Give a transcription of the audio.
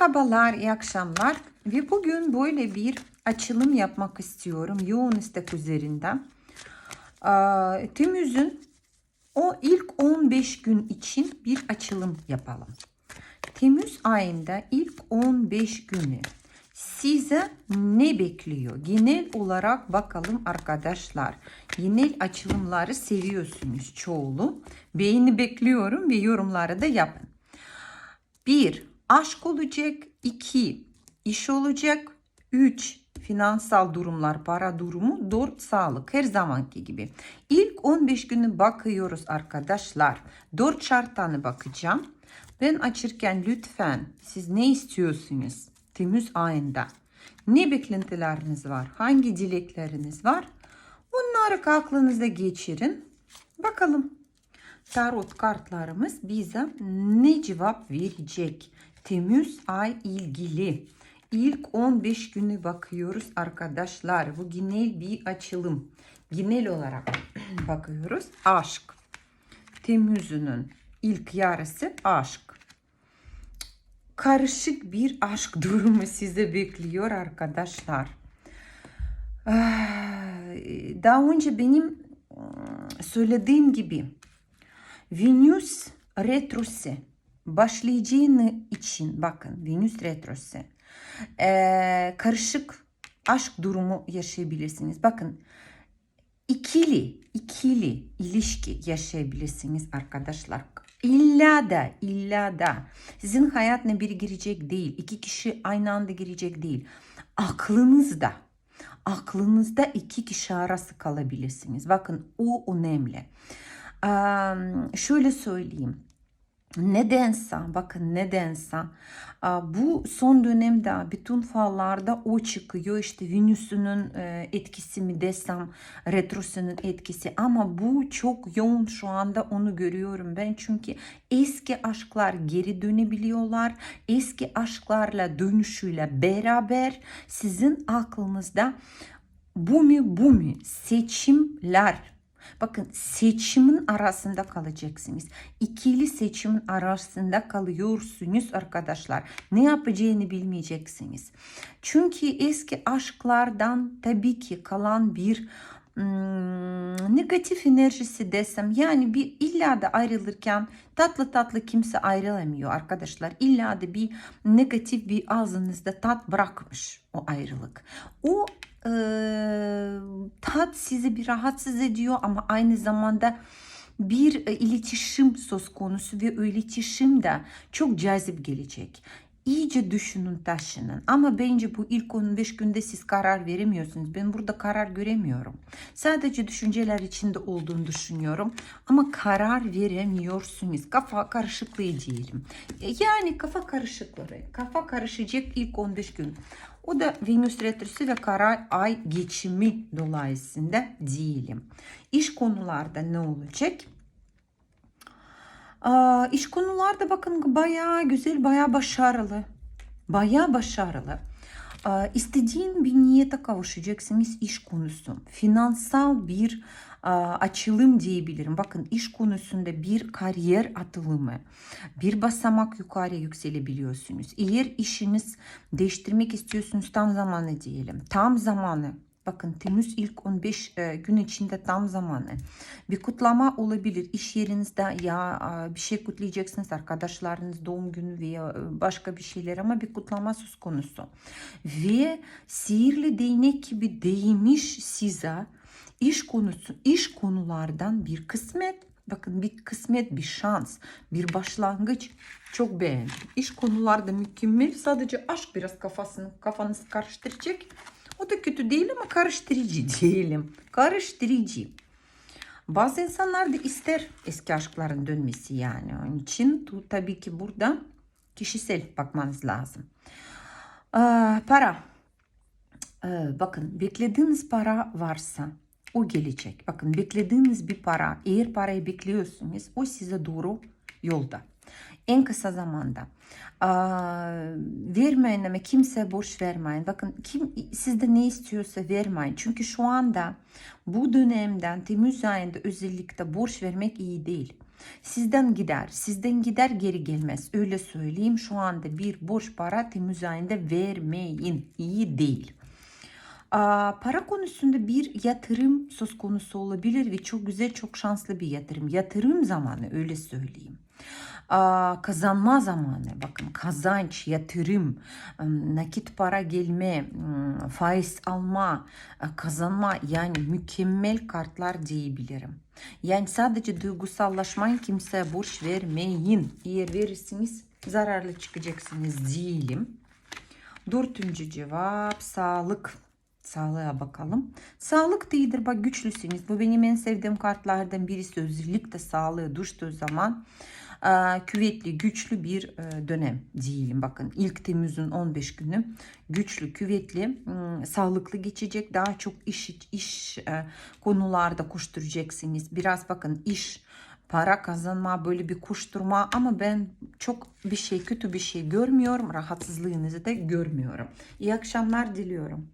Merhabalar, iyi akşamlar. Ve bugün böyle bir açılım yapmak istiyorum yoğun istek üzerinden. Temmuz'un o ilk 15 gün için bir açılım yapalım. Temmuz ayında ilk 15 günü size ne bekliyor? Genel olarak bakalım arkadaşlar. Genel açılımları seviyorsunuz çoğulu. Beğeni bekliyorum ve yorumları da yapın. 1. Aşk olacak. 2. iş olacak. 3. Finansal durumlar, para durumu. 4. Sağlık. Her zamanki gibi. İlk 15 günü bakıyoruz arkadaşlar. 4 şartlarına bakacağım. Ben açırken lütfen siz ne istiyorsunuz? Temmuz ayında. Ne beklentileriniz var? Hangi dilekleriniz var? Onları aklınızda geçirin. Bakalım tarot kartlarımız bize ne cevap verecek? Temmuz ay ilgili. İlk 15 günü bakıyoruz arkadaşlar. Bu genel bir açılım. Genel olarak bakıyoruz. Aşk. Temmuz'un ilk yarısı aşk. Karışık bir aşk durumu size bekliyor arkadaşlar. Daha önce benim söylediğim gibi Venüs retrosu başlayacağını için bakın Venüs retrosu ee, karışık aşk durumu yaşayabilirsiniz. Bakın ikili ikili ilişki yaşayabilirsiniz arkadaşlar. İlla da illa da sizin hayatına biri girecek değil. iki kişi aynı anda girecek değil. Aklınızda aklınızda iki kişi arası kalabilirsiniz. Bakın o önemli. Şöyle söyleyeyim. Nedense bakın nedense bu son dönemde bütün fallarda o çıkıyor. İşte Venüs'ünün etkisi mi desem retrosunun etkisi. Ama bu çok yoğun şu anda onu görüyorum ben. Çünkü eski aşklar geri dönebiliyorlar. Eski aşklarla dönüşüyle beraber sizin aklınızda bu mu bu mu? Seçimler Bakın seçimin arasında kalacaksınız. İkili seçimin arasında kalıyorsunuz arkadaşlar. Ne yapacağını bilmeyeceksiniz. Çünkü eski aşklardan tabii ki kalan bir hmm, negatif enerjisi desem yani bir illa da ayrılırken tatlı tatlı kimse ayrılamıyor arkadaşlar. İlla da bir negatif bir ağzınızda tat bırakmış o ayrılık. O tat sizi bir rahatsız ediyor ama aynı zamanda bir e, iletişim söz konusu ve iletişim de çok cazip gelecek. İyice düşünün taşının ama bence bu ilk 15 günde siz karar veremiyorsunuz. Ben burada karar göremiyorum. Sadece düşünceler içinde olduğunu düşünüyorum ama karar veremiyorsunuz. Kafa karışıklığı diyelim. Yani kafa karışıklığı. Kafa karışacak ilk 15 gün. O da Venüs retrosu ve kara ay geçimi dolayısıyla diyelim. İş konularda ne olacak? Aa, iş konularda bakın bayağı güzel, bayağı başarılı. Bayağı başarılı. Aa, istediğin bir niyete kavuşacaksınız iş konusu. Finansal bir açılım diyebilirim. Bakın iş konusunda bir kariyer atılımı, bir basamak yukarı yükselebiliyorsunuz. Eğer işiniz değiştirmek istiyorsunuz tam zamanı diyelim. Tam zamanı Bakın Temmuz ilk 15 gün içinde tam zamanı. Bir kutlama olabilir. İş yerinizde ya bir şey kutlayacaksınız. Arkadaşlarınız doğum günü veya başka bir şeyler ama bir kutlama söz konusu. Ve sihirli değnek gibi değmiş size iş konusu, iş konulardan bir kısmet, bakın bir kısmet, bir şans, bir başlangıç çok beğendim. İş konularda mükemmel. Sadece aşk biraz kafasını, kafanızı karıştıracak. O da kötü değil ama karıştırıcı diyelim. Karıştırıcı. Bazı insanlar da ister eski aşkların dönmesi yani. Onun için tabii ki burada kişisel bakmanız lazım. Ee, para. Ee, bakın beklediğiniz para varsa o gelecek. Bakın beklediğiniz bir para, eğer parayı bekliyorsunuz o size doğru yolda. En kısa zamanda. Vermeyin ama kimse borç vermeyin. Bakın kim sizde ne istiyorsa vermeyin. Çünkü şu anda bu dönemden Temmuz ayında özellikle borç vermek iyi değil. Sizden gider. Sizden gider geri gelmez. Öyle söyleyeyim. Şu anda bir borç para Temmuz ayında vermeyin. İyi değil. Para konusunda bir yatırım söz konusu olabilir ve çok güzel, çok şanslı bir yatırım. Yatırım zamanı öyle söyleyeyim. Kazanma zamanı bakın kazanç, yatırım, ım, nakit para gelme, faiz alma, kazanma yani mükemmel kartlar diyebilirim. Yani sadece duygusallaşmayın kimseye borç vermeyin. Eğer verirsiniz zararlı çıkacaksınız diyelim. Dördüncü cevap sağlık. Sağlığa bakalım. Sağlık da iyidir. Bak güçlüsünüz. Bu benim en sevdiğim kartlardan birisi. Özellikle sağlığı düştüğü zaman e, küvetli, güçlü bir e, dönem diyelim. Bakın ilk Temmuz'un 15 günü güçlü, küvetli, m, sağlıklı geçecek. Daha çok iş, iş e, konularda koşturacaksınız. Biraz bakın iş, para kazanma, böyle bir koşturma ama ben çok bir şey, kötü bir şey görmüyorum. Rahatsızlığınızı da görmüyorum. İyi akşamlar diliyorum.